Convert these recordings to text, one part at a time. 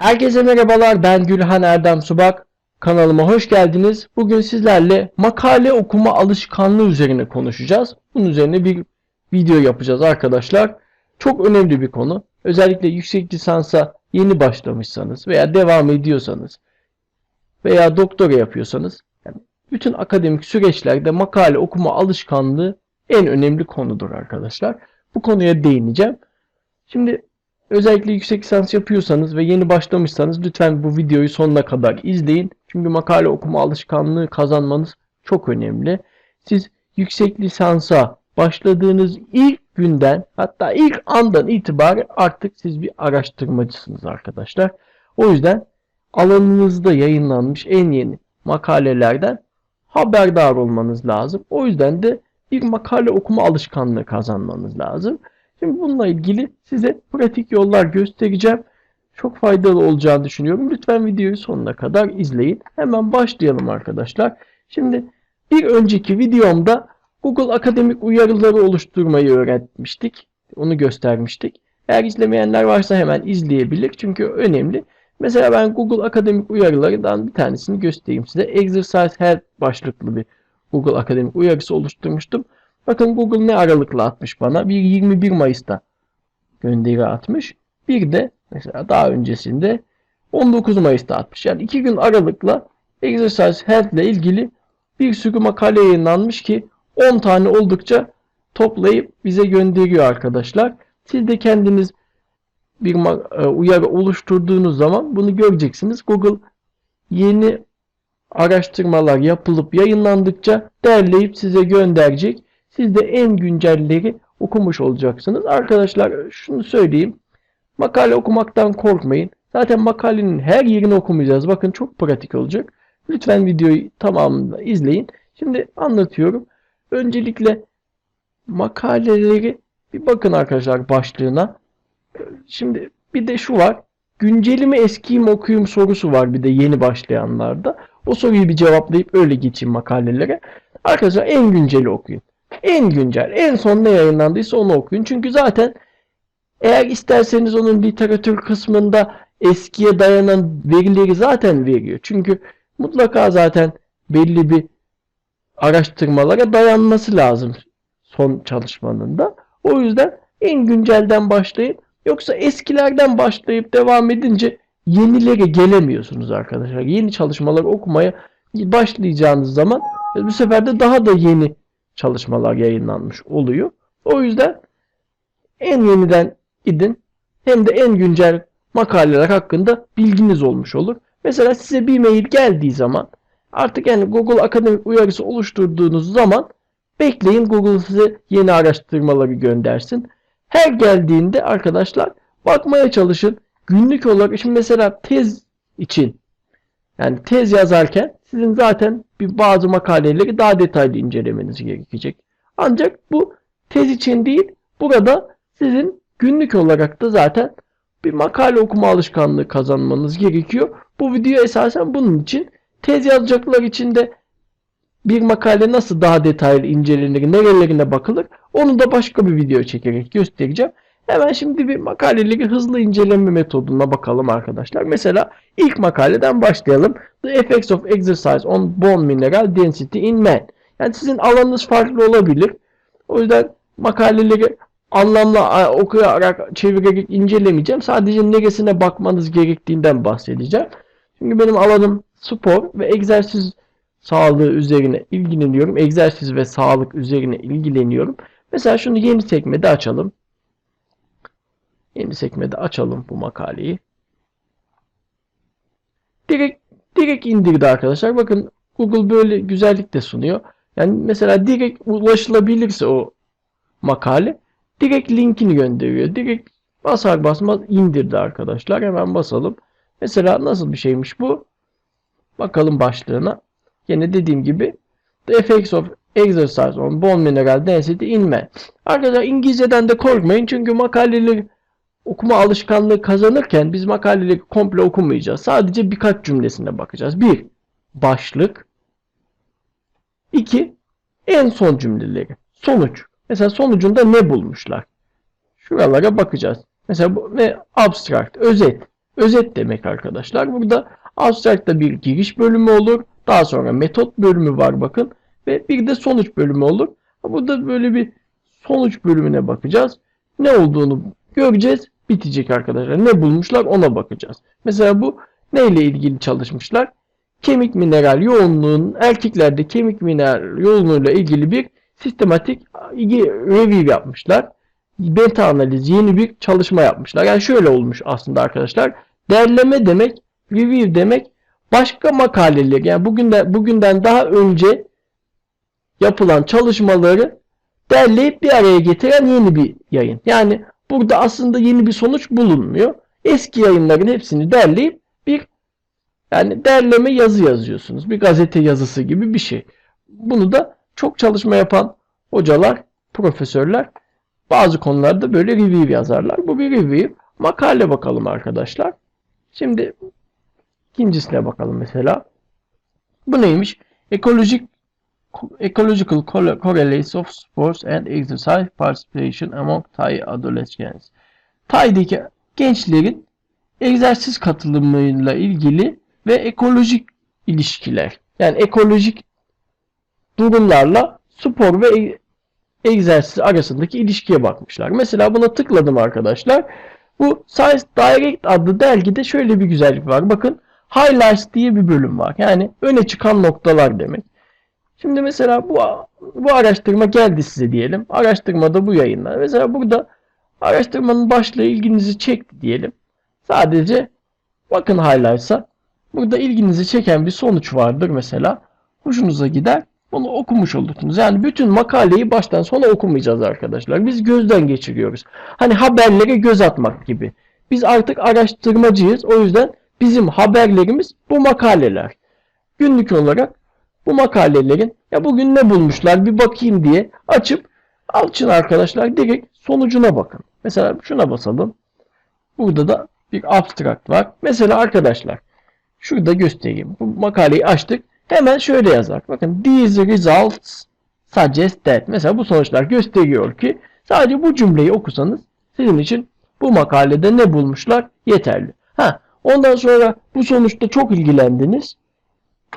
Herkese merhabalar ben Gülhan Erdem Subak. Kanalıma hoş geldiniz. Bugün sizlerle makale okuma alışkanlığı üzerine konuşacağız. Bunun üzerine bir video yapacağız arkadaşlar. Çok önemli bir konu. Özellikle yüksek lisansa yeni başlamışsanız veya devam ediyorsanız veya doktora yapıyorsanız yani bütün akademik süreçlerde makale okuma alışkanlığı en önemli konudur arkadaşlar. Bu konuya değineceğim. Şimdi özellikle yüksek lisans yapıyorsanız ve yeni başlamışsanız lütfen bu videoyu sonuna kadar izleyin. Çünkü makale okuma alışkanlığı kazanmanız çok önemli. Siz yüksek lisansa başladığınız ilk günden hatta ilk andan itibaren artık siz bir araştırmacısınız arkadaşlar. O yüzden alanınızda yayınlanmış en yeni makalelerden haberdar olmanız lazım. O yüzden de bir makale okuma alışkanlığı kazanmanız lazım. Şimdi bununla ilgili size pratik yollar göstereceğim. Çok faydalı olacağını düşünüyorum. Lütfen videoyu sonuna kadar izleyin. Hemen başlayalım arkadaşlar. Şimdi bir önceki videomda Google akademik uyarıları oluşturmayı öğretmiştik. Onu göstermiştik. Eğer izlemeyenler varsa hemen izleyebilir. Çünkü önemli. Mesela ben Google akademik uyarılarından bir tanesini göstereyim size. Exercise Help başlıklı bir Google akademik uyarısı oluşturmuştum. Bakın Google ne aralıkla atmış bana? Bir 21 Mayıs'ta gönderi atmış. Bir de mesela daha öncesinde 19 Mayıs'ta atmış. Yani iki gün aralıkla Exercise Health ile ilgili bir sürü makale yayınlanmış ki 10 tane oldukça toplayıp bize gönderiyor arkadaşlar. Siz de kendiniz bir uyarı oluşturduğunuz zaman bunu göreceksiniz. Google yeni araştırmalar yapılıp yayınlandıkça derleyip size gönderecek. Siz de en güncelleri okumuş olacaksınız. Arkadaşlar şunu söyleyeyim. Makale okumaktan korkmayın. Zaten makalenin her yerini okumayacağız. Bakın çok pratik olacak. Lütfen videoyu tamamında izleyin. Şimdi anlatıyorum. Öncelikle makaleleri bir bakın arkadaşlar başlığına. Şimdi bir de şu var. Günceli mi eskiyi mi okuyayım sorusu var bir de yeni başlayanlarda. O soruyu bir cevaplayıp öyle geçeyim makalelere. Arkadaşlar en günceli okuyun. En güncel, en son ne yayınlandıysa onu okuyun. Çünkü zaten eğer isterseniz onun literatür kısmında eskiye dayanan verileri zaten veriyor. Çünkü mutlaka zaten belli bir araştırmalara dayanması lazım son çalışmanın da. O yüzden en güncelden başlayın. Yoksa eskilerden başlayıp devam edince yenilere gelemiyorsunuz arkadaşlar. Yeni çalışmalar okumaya başlayacağınız zaman bu sefer de daha da yeni çalışmalar yayınlanmış oluyor. O yüzden en yeniden gidin hem de en güncel makaleler hakkında bilginiz olmuş olur. Mesela size bir mail geldiği zaman artık yani Google akademik uyarısı oluşturduğunuz zaman bekleyin Google size yeni araştırmaları göndersin. Her geldiğinde arkadaşlar bakmaya çalışın. Günlük olarak şimdi mesela tez için yani tez yazarken sizin zaten bir bazı makaleleri daha detaylı incelemeniz gerekecek. Ancak bu tez için değil, burada sizin günlük olarak da zaten bir makale okuma alışkanlığı kazanmanız gerekiyor. Bu video esasen bunun için. Tez yazacaklar için de bir makale nasıl daha detaylı incelenir, nerelerine bakılır onu da başka bir video çekerek göstereceğim. Hemen şimdi bir makaleleri hızlı inceleme metoduna bakalım arkadaşlar. Mesela ilk makaleden başlayalım. The effects of exercise on bone mineral density in men. Yani sizin alanınız farklı olabilir. O yüzden makaleleri anlamlı okuyarak, çevirerek incelemeyeceğim. Sadece neresine bakmanız gerektiğinden bahsedeceğim. Çünkü benim alanım spor ve egzersiz sağlığı üzerine ilgileniyorum. Egzersiz ve sağlık üzerine ilgileniyorum. Mesela şunu yeni sekmede açalım. Yeni sekmede açalım bu makaleyi. Direkt direkt indirdi arkadaşlar. Bakın Google böyle güzellik de sunuyor. Yani mesela direkt ulaşılabilirse o makale direkt linkini gönderiyor. Direkt basar basmaz indirdi arkadaşlar. Hemen basalım. Mesela nasıl bir şeymiş bu? Bakalım başlığına. Yine dediğim gibi The Effects of Exercise on Bone Mineral Density in Men. Arkadaşlar İngilizceden de korkmayın çünkü makaleleri okuma alışkanlığı kazanırken biz makaleleri komple okumayacağız. Sadece birkaç cümlesine bakacağız. Bir, başlık. İki, en son cümleleri. Sonuç. Mesela sonucunda ne bulmuşlar? Şuralara bakacağız. Mesela bu ne? Abstract, özet. özet demek arkadaşlar. Burada abstrakta bir giriş bölümü olur. Daha sonra metot bölümü var bakın. Ve bir de sonuç bölümü olur. Burada böyle bir sonuç bölümüne bakacağız. Ne olduğunu göreceğiz. Bitecek arkadaşlar. Ne bulmuşlar ona bakacağız. Mesela bu neyle ilgili çalışmışlar? Kemik mineral yoğunluğun erkeklerde kemik mineral yoğunluğuyla ilgili bir sistematik review yapmışlar. Beta analiz yeni bir çalışma yapmışlar. Yani şöyle olmuş aslında arkadaşlar. Derleme demek, review demek başka makaleler yani bugünden bugünden daha önce yapılan çalışmaları derleyip bir araya getiren yeni bir yayın. Yani burada aslında yeni bir sonuç bulunmuyor. Eski yayınların hepsini derleyip bir yani derleme yazı yazıyorsunuz. Bir gazete yazısı gibi bir şey. Bunu da çok çalışma yapan hocalar, profesörler bazı konularda böyle review yazarlar. Bu bir review. Makale bakalım arkadaşlar. Şimdi ikincisine bakalım mesela. Bu neymiş? Ekolojik Ecological Correlates of Sports and Exercise Participation Among Thai Adolescents. Thai'deki gençlerin egzersiz katılımıyla ilgili ve ekolojik ilişkiler. Yani ekolojik durumlarla spor ve egzersiz arasındaki ilişkiye bakmışlar. Mesela buna tıkladım arkadaşlar. Bu Science Direct adlı dergide şöyle bir güzellik var. Bakın Highlights diye bir bölüm var. Yani öne çıkan noktalar demek. Şimdi mesela bu bu araştırma geldi size diyelim. Araştırmada bu yayınlar. Mesela burada araştırmanın başlığı ilginizi çekti diyelim. Sadece bakın highlights'a. Burada ilginizi çeken bir sonuç vardır mesela. Hoşunuza gider. Onu okumuş olursunuz. Yani bütün makaleyi baştan sona okumayacağız arkadaşlar. Biz gözden geçiriyoruz. Hani haberlere göz atmak gibi. Biz artık araştırmacıyız. O yüzden bizim haberlerimiz bu makaleler. Günlük olarak bu makalelerin ya bugün ne bulmuşlar bir bakayım diye açıp açın arkadaşlar direkt sonucuna bakın. Mesela şuna basalım. Burada da bir abstract var. Mesela arkadaşlar şurada göstereyim. Bu makaleyi açtık. Hemen şöyle yazar. Bakın these results suggest that. Mesela bu sonuçlar gösteriyor ki sadece bu cümleyi okusanız sizin için bu makalede ne bulmuşlar yeterli. Ha, ondan sonra bu sonuçta çok ilgilendiniz.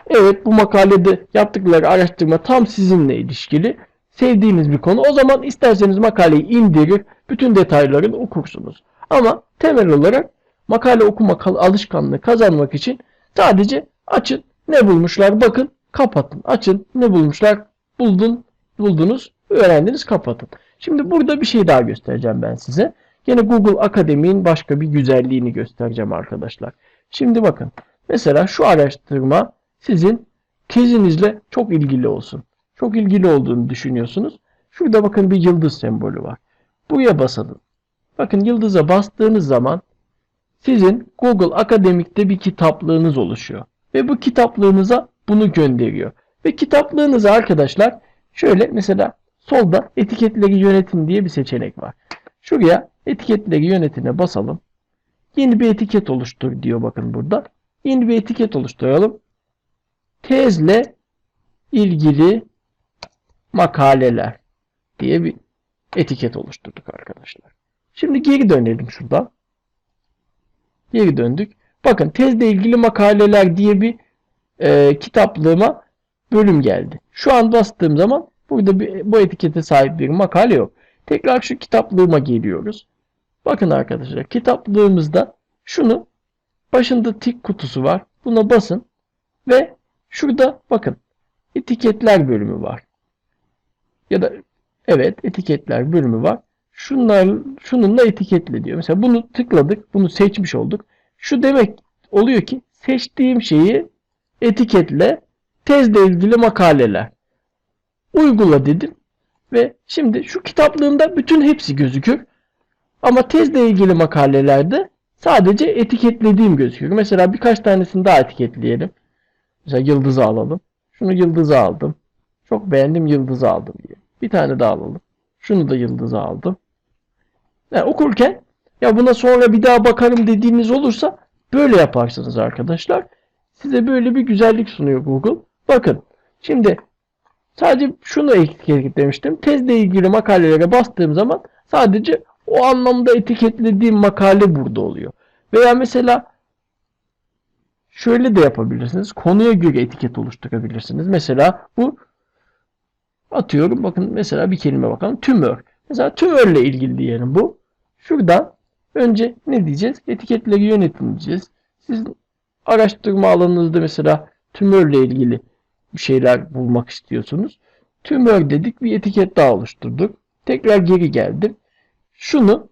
Evet bu makalede yaptıkları araştırma tam sizinle ilişkili. Sevdiğiniz bir konu. O zaman isterseniz makaleyi indirir, bütün detaylarını okursunuz. Ama temel olarak makale okuma alışkanlığı kazanmak için sadece açın, ne bulmuşlar bakın, kapatın. Açın, ne bulmuşlar, buldun, buldunuz, öğrendiniz, kapatın. Şimdi burada bir şey daha göstereceğim ben size. Yine Google Akademi'nin başka bir güzelliğini göstereceğim arkadaşlar. Şimdi bakın. Mesela şu araştırma sizin tezinizle çok ilgili olsun. Çok ilgili olduğunu düşünüyorsunuz. Şurada bakın bir yıldız sembolü var. Buraya basalım. Bakın yıldıza bastığınız zaman sizin Google Akademik'te bir kitaplığınız oluşuyor. Ve bu kitaplığınıza bunu gönderiyor. Ve kitaplığınıza arkadaşlar şöyle mesela solda etiketleri yönetin diye bir seçenek var. Şuraya etiketleri yönetine basalım. Yeni bir etiket oluştur diyor bakın burada. Yeni bir etiket oluşturalım tezle ilgili makaleler diye bir etiket oluşturduk arkadaşlar. Şimdi geri dönelim şurada. Geri döndük. Bakın tezle ilgili makaleler diye bir e, kitaplığıma bölüm geldi. Şu an bastığım zaman burada bir, bu etikete sahip bir makale yok. Tekrar şu kitaplığıma geliyoruz. Bakın arkadaşlar kitaplığımızda şunu başında tik kutusu var. Buna basın ve Şurada bakın etiketler bölümü var. Ya da evet etiketler bölümü var. Şunlar şununla etiketle diyor. Mesela bunu tıkladık. Bunu seçmiş olduk. Şu demek oluyor ki seçtiğim şeyi etiketle tezle ilgili makaleler. Uygula dedim. Ve şimdi şu kitaplığımda bütün hepsi gözükür. Ama tezle ilgili makalelerde sadece etiketlediğim gözüküyor. Mesela birkaç tanesini daha etiketleyelim. Mesela yıldızı alalım. Şunu yıldızı aldım. Çok beğendim yıldızı aldım diye. Bir tane daha alalım. Şunu da yıldızı aldım. Yani okurken ya buna sonra bir daha bakarım dediğiniz olursa böyle yaparsınız arkadaşlar. Size böyle bir güzellik sunuyor Google. Bakın şimdi sadece şunu etiketlemiştim. Tezle ilgili makalelere bastığım zaman sadece o anlamda etiketlediğim makale burada oluyor. Veya mesela şöyle de yapabilirsiniz. Konuya göre etiket oluşturabilirsiniz. Mesela bu atıyorum bakın mesela bir kelime bakalım. Tümör. Mesela tümörle ilgili diyelim bu. Şuradan önce ne diyeceğiz? Etiketleri yönetin diyeceğiz. Siz araştırma alanınızda mesela tümörle ilgili bir şeyler bulmak istiyorsunuz. Tümör dedik bir etiket daha oluşturduk. Tekrar geri geldim. Şunu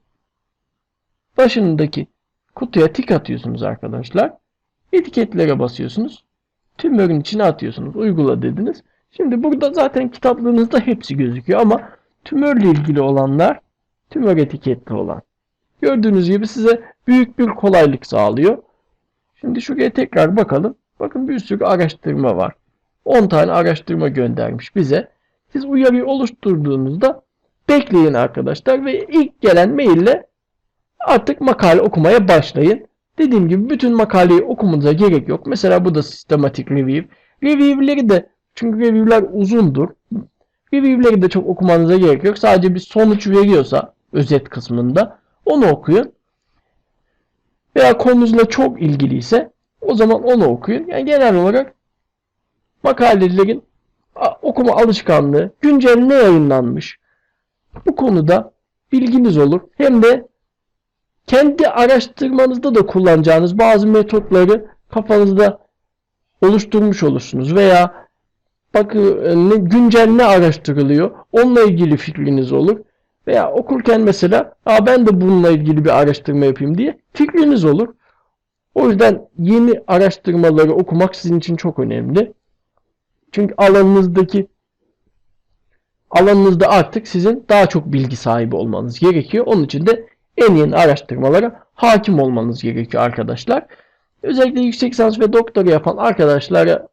başındaki kutuya tik atıyorsunuz arkadaşlar. Etiketlere basıyorsunuz. Tümörün içine atıyorsunuz. Uygula dediniz. Şimdi burada zaten kitaplığınızda hepsi gözüküyor ama tümörle ilgili olanlar tümör etiketli olan. Gördüğünüz gibi size büyük bir kolaylık sağlıyor. Şimdi şuraya tekrar bakalım. Bakın bir sürü araştırma var. 10 tane araştırma göndermiş bize. Siz uyarıyı oluşturduğunuzda bekleyin arkadaşlar ve ilk gelen maille artık makale okumaya başlayın. Dediğim gibi bütün makaleyi okumanıza gerek yok. Mesela bu da sistematik review. Review'leri de çünkü review'ler uzundur. Review'leri de çok okumanıza gerek yok. Sadece bir sonuç veriyorsa özet kısmında onu okuyun. Veya konunuzla çok ilgiliyse o zaman onu okuyun. Yani genel olarak makalelerin okuma alışkanlığı, güncel ne yayınlanmış bu konuda bilginiz olur. Hem de kendi araştırmanızda da kullanacağınız bazı metotları kafanızda oluşturmuş olursunuz veya bakın ne, güncel ne araştırılıyor onunla ilgili fikriniz olur veya okurken mesela Aa, ben de bununla ilgili bir araştırma yapayım diye fikriniz olur. O yüzden yeni araştırmaları okumak sizin için çok önemli. Çünkü alanınızdaki alanınızda artık sizin daha çok bilgi sahibi olmanız gerekiyor. Onun için de en yeni araştırmalara hakim olmanız gerekiyor arkadaşlar. Özellikle yüksek lisans ve doktora yapan arkadaşlara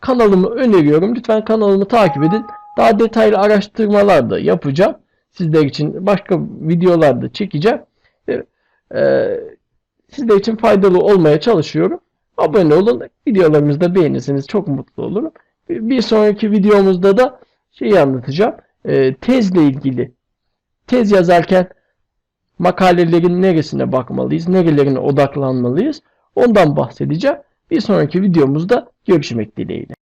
kanalımı öneriyorum. Lütfen kanalımı takip edin. Daha detaylı araştırmalar da yapacağım. Sizler için başka videolar da çekeceğim. Ee, sizler için faydalı olmaya çalışıyorum. Abone olun. Videolarımızı da beğenirseniz çok mutlu olurum. Bir sonraki videomuzda da şeyi anlatacağım. Ee, tezle ilgili. Tez yazarken makalelerin neresine bakmalıyız, nerelerine odaklanmalıyız ondan bahsedeceğim. Bir sonraki videomuzda görüşmek dileğiyle.